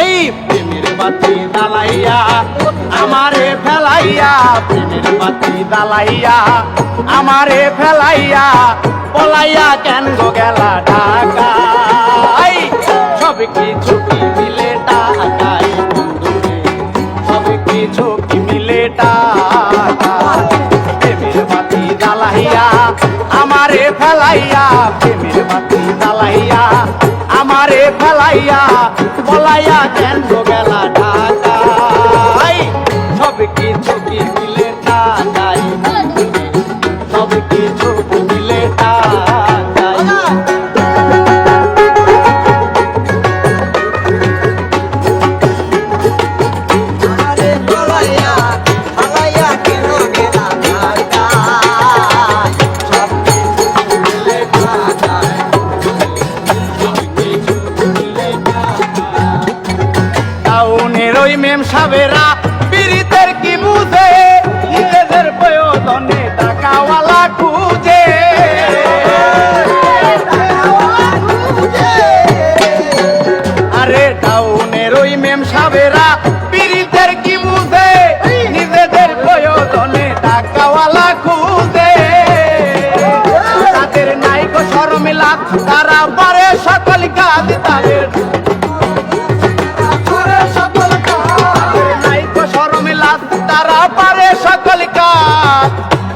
এই প্রেমের বাতি দালাইয়া আমারে ফেলাইয়া, প্রেমের বাতি দালাইয়া আমারে ফেলাইয়া পলাইয়া কেন গো গেলা ঢাকা? সব কিছু কি মিলে টাকাই বন্ধুরে? সব কিছু কি মিলে টাকা প্রেমের বাতি জ্বালাইয়া, আমারে ফেলাইয়া আমারে ফেলাইয়া বলাইয়া কেন গেলা ঢাকা এই, সব কিছু মেম সাবেরা, পীড়িতের কি বুঝে? নিজেদের টাকাওয়ালা খুঁজে। আরে মেম সাবেরা কি নিজেদের টাকাওয়ালা তাদের তারা পারে সকল কাজ তাদের। পারে সকল কাজ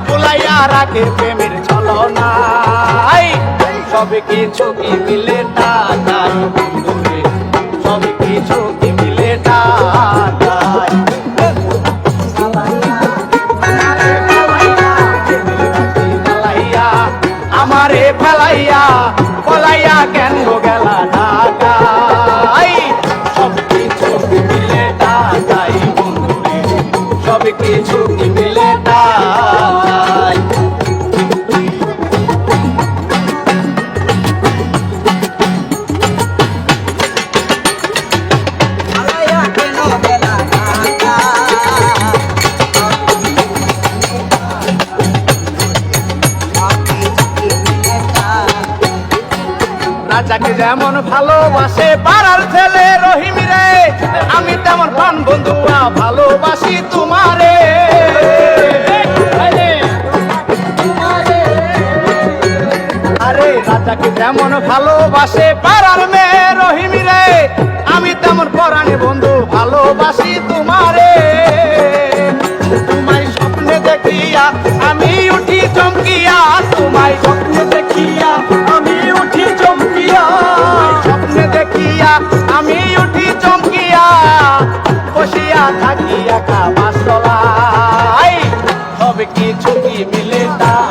বুলাইয়া রাখে প্রেমের ছলনা সব কিছু কি মিলে সব কিছু কি মিলে আমারে ফেলাইয়া পলাইয়া কেন গেলা ঢাকাই রাজাকে যেমন ভালোবাসে পাড়ার ছেলে রহিম রে, আমি তেমন প্রাণ বন্ধুয়া ভালোবাসি তোমারে। আরে রাজাকে যেমন ভালোবাসে পাড়ার মেয়ে রহিম রে, আমি তেমন পরাণে বন্ধু ভালোবাসি